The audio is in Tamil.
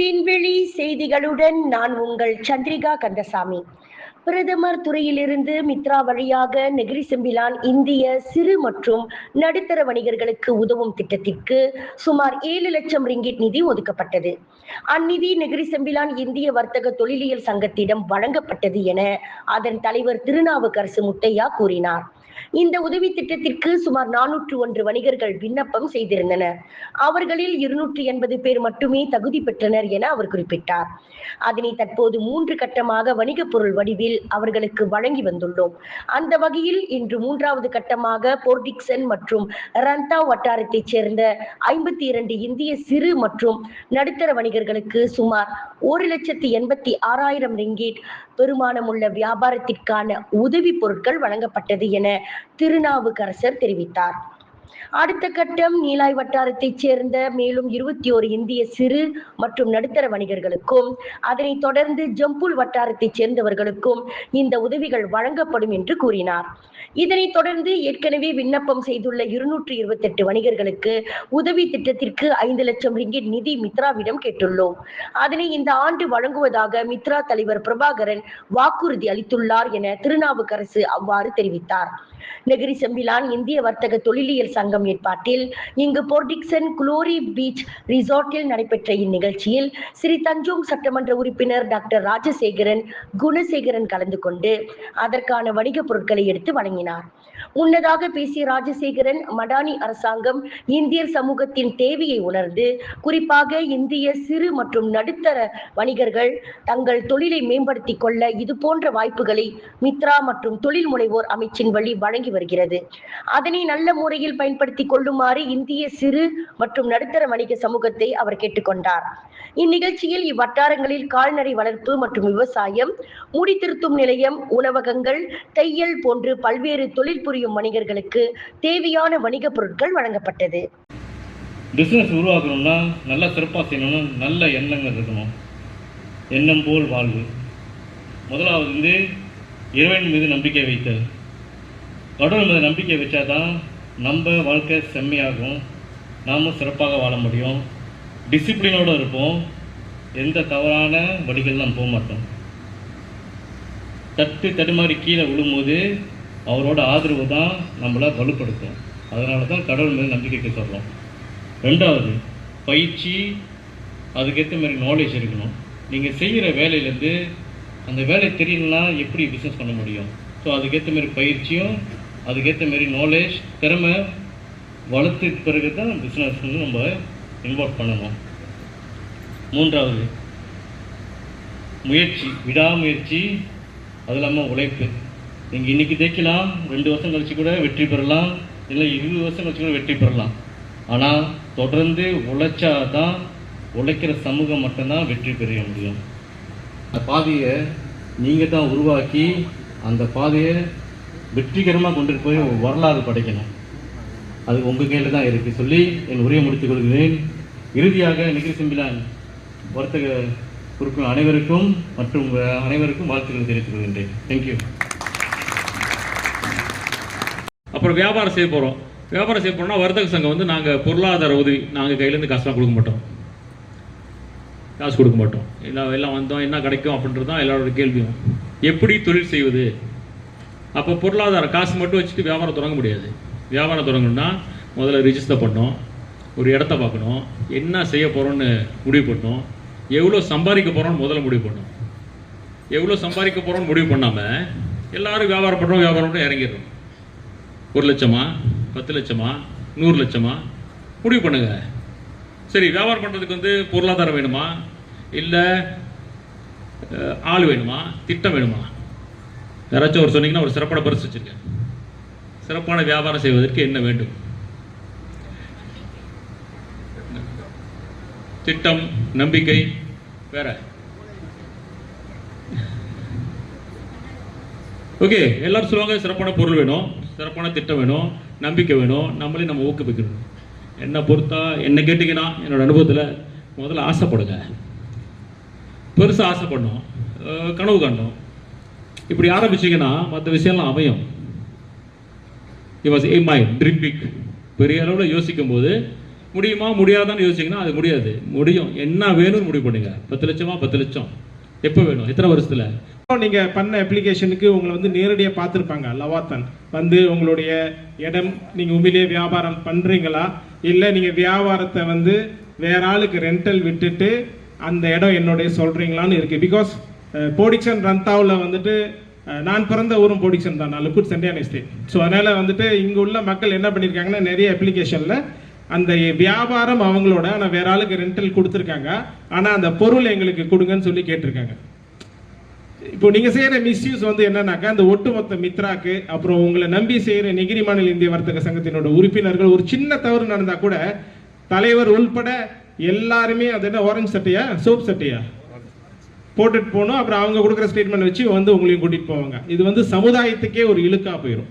விண்வெளி செய்திகளுடன் நான் உங்கள் சந்திரிகா கந்தசாமி. பிரதமர் துறையிலிருந்து மித்ரா வழியாக நெகிரி செம்பிலான் இந்திய சிறு மற்றும் நடுத்தர வணிகர்களுக்கு உதவும் திட்டத்திற்கு சுமார் ஏழு லட்சம் ரிங்கிட் நிதி ஒதுக்கப்பட்டது. அந்நிதி நெகிரி செம்பிலான் இந்திய வர்த்தக தொழிலியல் சங்கத்திடம் வழங்கப்பட்டது என அதன் தலைவர் திருநாவுக்கரசு முத்தையா கூறினார். இந்த உதவி திட்டத்திற்கு சுமார் நானூற்று ஒன்று வணிகர்கள் விண்ணப்பம் செய்திருந்தனர். அவர்களில் இருநூற்றி எண்பது பேர் மட்டுமே தகுதி பெற்றனர் என அவர் குறிப்பிட்டார். அதனை தற்போது மூன்று கட்டமாக வணிக பொருள் வடிவில் அவர்களுக்கு வழங்கி வந்துள்ளோம். அந்த வகையில் இன்று மூன்றாவது கட்டமாக போர்டிக்சன் மற்றும் ரந்தா வட்டாரத்தைச் சேர்ந்த ஐம்பத்தி இரண்டு இந்திய சிறு மற்றும் நடுத்தர வணிகர்களுக்கு சுமார் ஒரு லட்சத்தி எண்பத்தி ஆறாயிரம் ரிங்கீட் பெருமானமுள்ள வியாபாரத்திற்கான உதவி பொருட்கள் வழங்கப்பட்டது என திருநாவுக்கரசர் தெரிவித்தார். அடுத்த கட்டம் நீலாய் வட்டாரத்தைச் சேர்ந்த மேலும் இருபத்தி ஓரு இந்திய சிறு மற்றும் நடுத்தர வணிகர்களுக்கும் அதனைத் தொடர்ந்து ஜம்புல் வட்டாரத்தைச் சேர்ந்தவர்களுக்கும் இந்த உதவிகள் வழங்கப்படும் என்று கூறினார். இதனைத் தொடர்ந்து ஏற்கனவே விண்ணப்பம் செய்துள்ள இருநூற்று இருபத்தி எட்டு வணிகர்களுக்கு உதவி திட்டத்திற்கு ஐந்து லட்சம் ரிங்கிட் நிதி மித்ராவிடம் கேட்டுள்ளோம். அதனை இந்த ஆண்டு வழங்குவதாக மித்ரா தலைவர் பிரபாகரன் வாக்குறுதி அளித்துள்ளார் என திருநாவுக்கரசு அவ்வாறு தெரிவித்தார். நெகிரி செம்பிலான் இந்திய வர்த்தக தொழிலியல் சங்கம் ஏற்பாட்டில் இங்கு போர்டிக்சன் குளோரி பீச் ரிசார்ட்டில் நடைபெற்ற இந்நிகழ்ச்சியில் ஸ்ரீ தஞ்சோங் சட்டமன்ற உறுப்பினர் டாக்டர் ராஜசேகரன் குணசேகரன் கலந்து கொண்டு அதற்கான வணிகப் பொருட்களை எடுத்து வழங்கினார். முன்னதாக பேசிய ராஜசேகரன் மடானி அரசாங்கம் இந்தியர் சமூகத்தின் தேவையை உணர்ந்து குறிப்பாக இந்திய சிறு மற்றும் நடுத்தர வணிகர்கள் தங்கள் தொழிலை மேம்படுத்திக் கொள்ள இது போன்ற வாய்ப்புகளை மித்ரா மற்றும் தொழில் முனைவோர் அமைச்சின் வழி வழங்கி வருகிறது. அதனை நல்ல முறையில் பயன்படுத்திக் கொள்ளுமாறு இந்திய சிறு மற்றும் நடுத்தர வணிக சமூகத்தை அவர் கேட்டுக்கொண்டார் இந்நிகழ்ச்சியில் இவ்வட்டாரங்களில் கால்நடை வளர்ப்பு மற்றும் விவசாயம் முடித்திருத்தும் நிலையம் உணவகங்கள் தையல் போன்று பல்வேறு தொழில் புரியும் வணிகர்களுக்கு தேவையான வணிக பொருட்கள் வழங்கப்பட்டது. பிஸ்னஸ் உருவாக்கணும்னா நல்லா சிறப்பாக செய்யணும்னா நல்ல எண்ணங்கள் இருக்கணும். எண்ணம் போல் வாழ்வு. முதலாவது வந்து இறைவன் மீது நம்பிக்கை வைத்தல். கடவுள் மீது நம்பிக்கை வச்சா தான் நம்ம வாழ்க்கை செம்மையாகும். நாமும் சிறப்பாக வாழ முடியும். டிசிப்ளினோடு இருப்போம். எந்த தவறான வழிகள் நாம் போக மாட்டோம் தட்டு தடுமாறி கீழே விழும்போது அவரோட ஆதரவு தான் நம்மளை வலுப்படுத்தும். அதனால தான் கடவுள் மேல் நம்பிக்கைக்கு சொல்கிறோம் ரெண்டாவது பயிற்சி அதுக்கேற்ற மாதிரி நாலேஜ் இருக்கணும். நீங்கள் செய்கிற வேலையிலேருந்து அந்த வேலை தெரியலனா எப்படி பிஸ்னஸ் பண்ண முடியும்? ஸோ அதுக்கேற்ற மாதிரி பயிற்சியும் அதுக்கேற்ற மாதிரி நாலேஜ் திறமை வளர்த்து பிறகு தான் பிஸ்னஸ் வந்து நம்ம இன்வால்வ் பண்ணணும். மூன்றாவது முயற்சி விடாமுயற்சி அது இல்லாமல் உழைப்பு. நீங்கள் இன்றைக்கி தைக்கலாம் ரெண்டு வருஷம் கழிச்சு கூட வெற்றி பெறலாம். இல்லை இருபது வருஷம் கழிச்சு கூட வெற்றி பெறலாம். ஆனால் தொடர்ந்து உழைச்சா தான் உழைக்கிற சமூகம் மட்டும்தான் வெற்றி பெற முடியும். அந்த பாதையை நீங்கள் தான் உருவாக்கி அந்த பாதையை வெற்றிகரமாக கொண்டுட்டு போய் வரலாறு படைக்கணும். அது உங்கள் கையில் தான் இருக்குது சொல்லி என் உரையை முடித்துக் கொள்கிறேன். இறுதியாக நிகிரி சிம்பிலான் வர்த்தக உறுப்பினர் அனைவருக்கும் மற்றும் அனைவருக்கும் வாழ்த்துக்கள் தெரிவித்துக் கொள்கின்றேன். தேங்க்யூ அப்புறம் வியாபாரம் செய்ய போகிறோம் வியாபாரம் செய்ய போகிறோம்னா வர்த்தக சங்கம் வந்து நாங்கள் பொருளாதார உதவி நாங்கள் கையிலேருந்து காசுலாம் கொடுக்க மாட்டோம். காசு கொடுக்க மாட்டோம். எல்லாம் எல்லாம் வந்தோம் என்ன கிடைக்கும் அப்படின்றது தான் எல்லாரோட கேள்வியும். எப்படி தொழில் செய்வது? அப்போ பொருளாதார காசு மட்டும் வச்சுட்டு வியாபாரம் தொடங்க முடியாது. வியாபாரம் தொடங்கணும்னா முதல்ல ரிஜிஸ்டர் பண்ணோம் ஒரு இடத்த பார்க்கணும் என்ன செய்ய போகிறோன்னு முடிவு பண்ணோம் எவ்வளோ சம்பாதிக்க போகிறோன்னு முதல்ல முடிவு பண்ணோம் எவ்வளோ சம்பாதிக்க போகிறோன்னு முடிவு பண்ணாமல் எல்லாரும் வியாபாரம் பண்ணுறோம் வியாபாரம் பண்ணுறோம் இறங்கிடுறோம். ஒரு லட்சமா பத்து லட்சமா நூறு லட்சமா? முடிவு பண்ணுங்க. சரி வியாபாரம் பண்ணுறதுக்கு வந்து பொருளாதாரம் வேணுமா? இல்லை ஆள் வேணுமா? திட்டம் வேணுமா? யாராச்சும் ஒரு சொன்னீங்கன்னா ஒரு சிறப்பான பரிசு வச்சுருக்கேன் சிறப்பான வியாபாரம் செய்வதற்கு என்ன வேண்டும்? திட்டம் நம்பிக்கை வேற? ஓகே எல்லாரும் சொல்லுவாங்க சிறப்பான பொருள் வேணும். சிறப்பான திட்டம் வேணும் நம்பிக்கை வேணும் நம்மளே நம்ம ஊக்குவிக்கணும். என்னை பொறுத்தா என்ன கேட்டிங்கன்னா என்னோட அனுபவத்தில் முதல்ல ஆசைப்படுங்க. பெருசாக ஆசைப்படணும். கனவு காண்டோம் இப்படி ஆரம்பிச்சிங்கன்னா மற்ற விஷயம்லாம் அமையும். It was a my dream big பெரிய அளவில் யோசிக்கும் போது முடியுமா முடியாதான்னு யோசிச்சிங்கன்னா அது முடியாது. முடியும். என்ன வேணும்னு முடிவு பண்ணுங்க. பத்து லட்சமா பத்து லட்சம். எப்போ வேணும்? எத்தனை வருஷத்துல? நீங்க பண்ண அப்ளிகேஷனுக்கு உங்களை வந்து நேரடியாக பார்த்துருப்பாங்க. லவாத்தன். வந்து உங்களுடைய இடம் நீங்க உண்மையிலேயே வியாபாரம் பண்றீங்களா? இல்லை நீங்க வியாபாரத்தை வந்து வேற ஆளுக்கு ரெண்டல் விட்டுட்டு அந்த இடம் என்னுடைய சொல்றீங்களான்னு இருக்கு. பிகாஸ் போடிக்சன் ரந்தாவில் வந்துட்டு நான் பிறந்த ஊரும் போடிக்சன் தான். நான் லுக்குட் சென்டியான ஸ்டேட் ஸோ அதனால வந்துட்டு இங்கே உள்ள மக்கள் என்ன பண்ணியிருக்காங்கன்னா நிறைய அப்ளிகேஷனில் அந்த வியாபாரம் அவங்களோட ஆனால் வேற ஆளுக்கு ரெண்டல் கொடுத்துருக்காங்க. ஆனால் அந்த பொருள் எங்களுக்கு கொடுங்கன்னு சொல்லி கேட்டிருக்காங்க. இப்போ நீங்க செய்யற மிஸ்யூஸ் வந்து என்னன்னாக்கா அந்த ஒட்டுமொத்த மித்ராக்கு அப்புறம் உங்களை நம்பி செய்யற நெகிரி மாநில இந்திய வர்த்தக சங்கத்தினோட உறுப்பினர்கள் ஒரு சின்ன தவறு நடந்தா கூட தலைவர் உள்பட எல்லாருமே அது என்ன ஆரஞ்சு சட்டையா சோப் சட்டையா? போட்டுட்டு போகணும் அப்புறம் அவங்க கொடுக்குற ஸ்டேட்மெண்ட் வச்சு வந்து உங்களையும் கூட்டிட்டு போவாங்க. இது வந்து சமுதாயத்துக்கே ஒரு இழுக்கா போயிடும்